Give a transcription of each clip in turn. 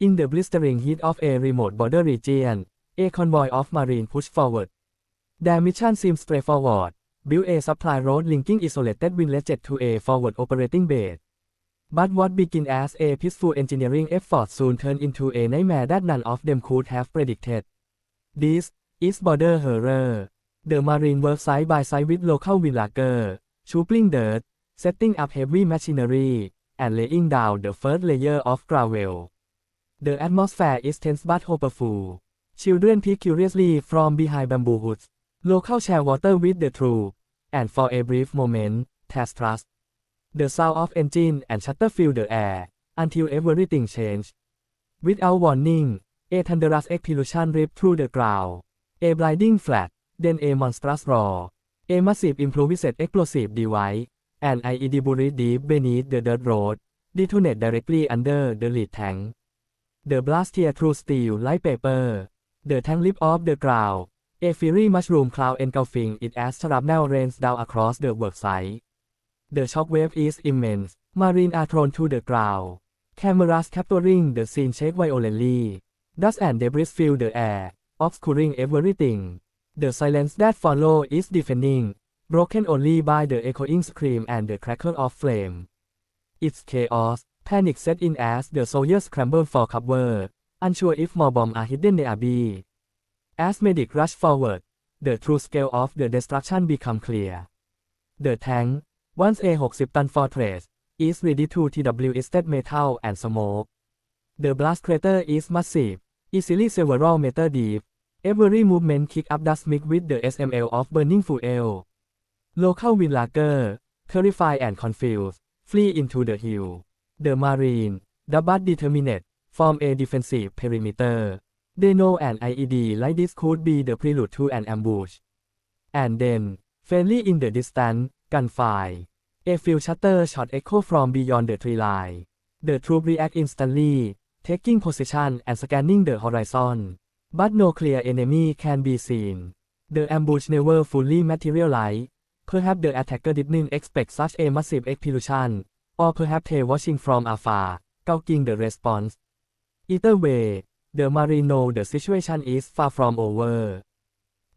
In the blistering heat of a remote border region, a convoy of marine pushed forward. Their mission seems straightforward. Build a supply road linking isolated villages to a forward operating base. But what began as a peaceful engineering effort soon turned into a nightmare that none of them could have predicted. This is border horror. The Marine work side by side with local villagers, shoveling dirt, setting up heavy machinery, and laying down the first layer of gravel. The atmosphere is tense but hopeful. Children peek curiously from behind bamboo hoods. Local share water with the troops, and for a brief moment, test trust. The sound of engine and shutter fill the air, until everything changed. Without warning, a thunderous explosion ripped through the ground. A blinding flash, then a monstrous roar. A massive improvised explosive device, an IED buried deep beneath the dirt road, detonate directly under the lead tank. The blast tear through steel like paper. The tank of the ground. A fiery mushroom cloud engulfing it as shrapnel rains down across the worksite. The shockwave is immense. Marine are thrown to the ground. Cameras capturing the scene shake violently. Dust and debris fill the air, obscuring everything. The silence that follows is deafening, broken only by the echoing scream and the crackle of flame. It's chaos. Panic set in as the soldiers scramble for cover, unsure if more bombs are hidden nearby. As medics rush forward, the true scale of the destruction become clear. The tank, once a 60-ton fortress, is ready to TW instead metal and smoke. The blast crater is massive, easily several meter deep. Every movement kick up dust mixed with the SML of burning fuel. Local villagers, terrified and confused, flee into the hill. The Marine, the but determined, form a defensive perimeter. They know an IED like this could be the prelude to an ambush. And then, faintly in the distance, gunfire. A few shutter shot echo from beyond the tree line. The troop react instantly, taking position and scanning the horizon. But no clear enemy can be seen. The ambush never fully materialized. Perhaps the attacker didn't expect such a massive explosion, or perhaps they watching from afar, gauging the response. Either way, the Marine know the situation is far from over.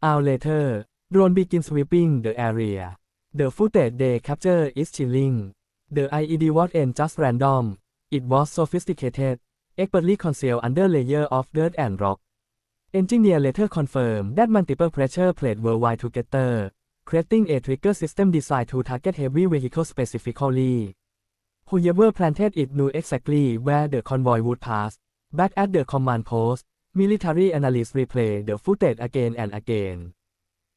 Hour later, drone begin sweeping the area. The footage they capture is chilling. The IED wasn't just random, it was sophisticated, expertly concealed under layer of dirt and rock. Engineer later confirmed that multiple pressure plates were wired together, creating a trigger system designed to target heavy vehicles specifically. Whoever planted it knew exactly where the convoy would pass. Back at the command post, military analysts replay the footage again and again.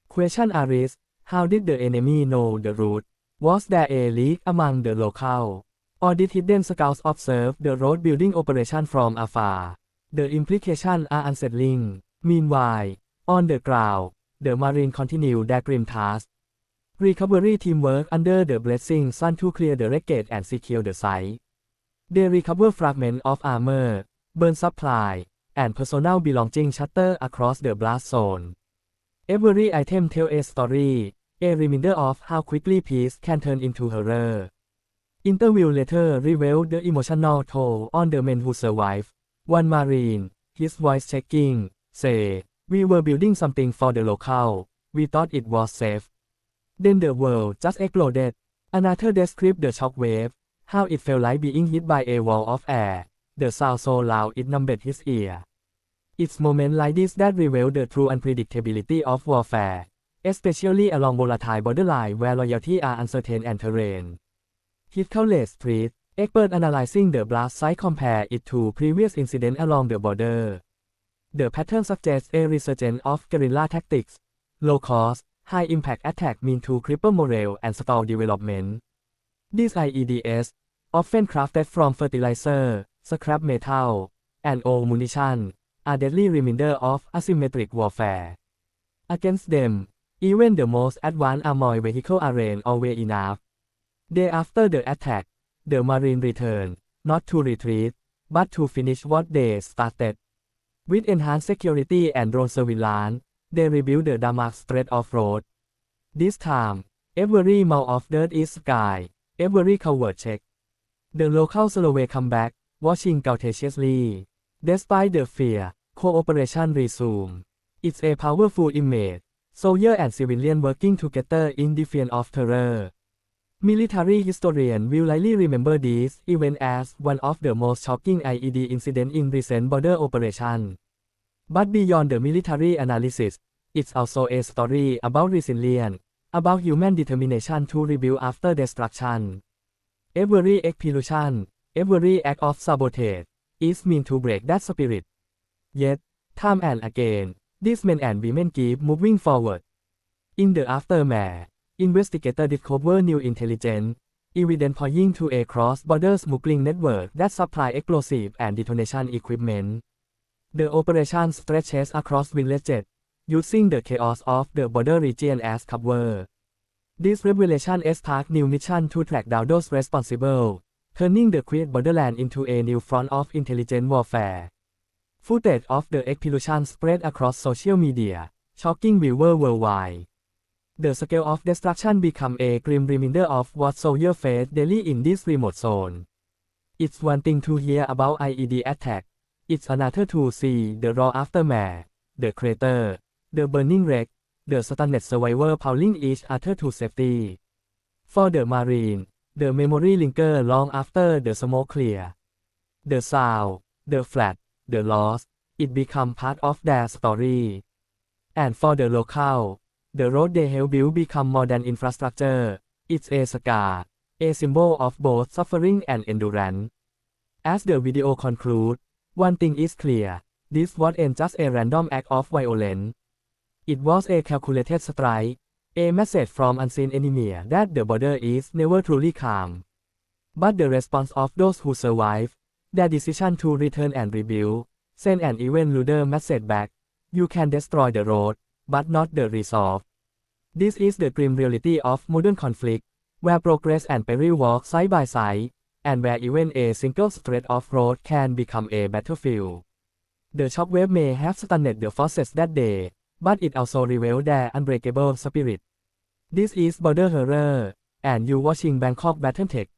Question arise, how did the enemy know the route? Was there a leak among the local? Or did hidden scouts observe the road building operation from afar? The implications are unsettling. Meanwhile, on the ground, the Marine continue their grim task. Recovery team work under the blessing sun to clear the wreckage and secure the site. They recover fragments of armor, burn supply, and personal belonging shatter across the blast zone. Every item tells a story, a reminder of how quickly peace can turn into horror. Interview later revealed the emotional toll on the men who survived. One Marine, his voice shaking, say, We were building something for the local, we thought it was safe. Then the world just exploded. Another described the shockwave, how it felt like being hit by a wall of air. The sound so loud it numbed his ear. It's moments like this that reveal the true unpredictability of warfare, especially along volatile borderline where loyalty are uncertain and terrain. Hit College Street, expert analyzing the blast site compare it to previous incidents along the border. The pattern suggests a resurgence of guerrilla tactics, low cost, high impact attack mean to cripple morale and stall development. These IEDs, often crafted from fertilizer, scrap metal, and old munition, are deadly reminder of asymmetric warfare. Against them, even the most advanced armored vehicle aren't always enough. Day after the attack, the Marine returned, not to retreat, but to finish what they started. With enhanced security and drone surveillance, they rebuilt the Damak Strait of Road. This time, every mile of dirt is sky, every cover check. The local Slovak come back, watching cautiously. Despite the fear, cooperation resumed. It's a powerful image. Soldier and civilian working together in defense of terror. Military historian will likely remember this event as one of the most shocking IED incidents in recent border operation. But beyond the military analysis, it's also a story about resilience, about human determination to rebuild after destruction. Every explosion, every act of sabotage, is meant to break that spirit. Yet, time and again, these men and women keep moving forward. In the aftermath, investigators discover new intelligence, evidence pointing to a cross-border smuggling network that supply explosive and detonation equipment. The operation stretches across villages, using the chaos of the border region as cover. This revelation sparked new mission to track down those responsible, turning the quiet borderland into a new front of intelligent warfare. Footage of the explosion spread across social media, shocking viewers worldwide. The scale of destruction became a grim reminder of what soldiers face daily in this remote zone. It's one thing to hear about IED attack. It's another to see the raw aftermath, the crater, the burning wreck, the stunned survivor pulling each other to safety. For the Marine, the memory linger long after the smoke clear. The sound, the flat, the loss, it become part of their story. And for the local, the road they help build become more than infrastructure. It's a scar, a symbol of both suffering and endurance. As the video concludes, one thing is clear. This wasn't just a random act of violence. It was a calculated strike, a message from unseen enemy that the border is never truly calm. But the response of those who survive, their decision to return and rebuild, send an even louder message back. You can destroy the road, but not the resolve. This is the grim reality of modern conflict, where progress and peril walk side by side, and where even a single stretch of road can become a battlefield. The shockwave may have stunned the forces that day, but it also revealed their unbreakable spirit. This is Border Horror, and you watching Bangkok Battle Tech.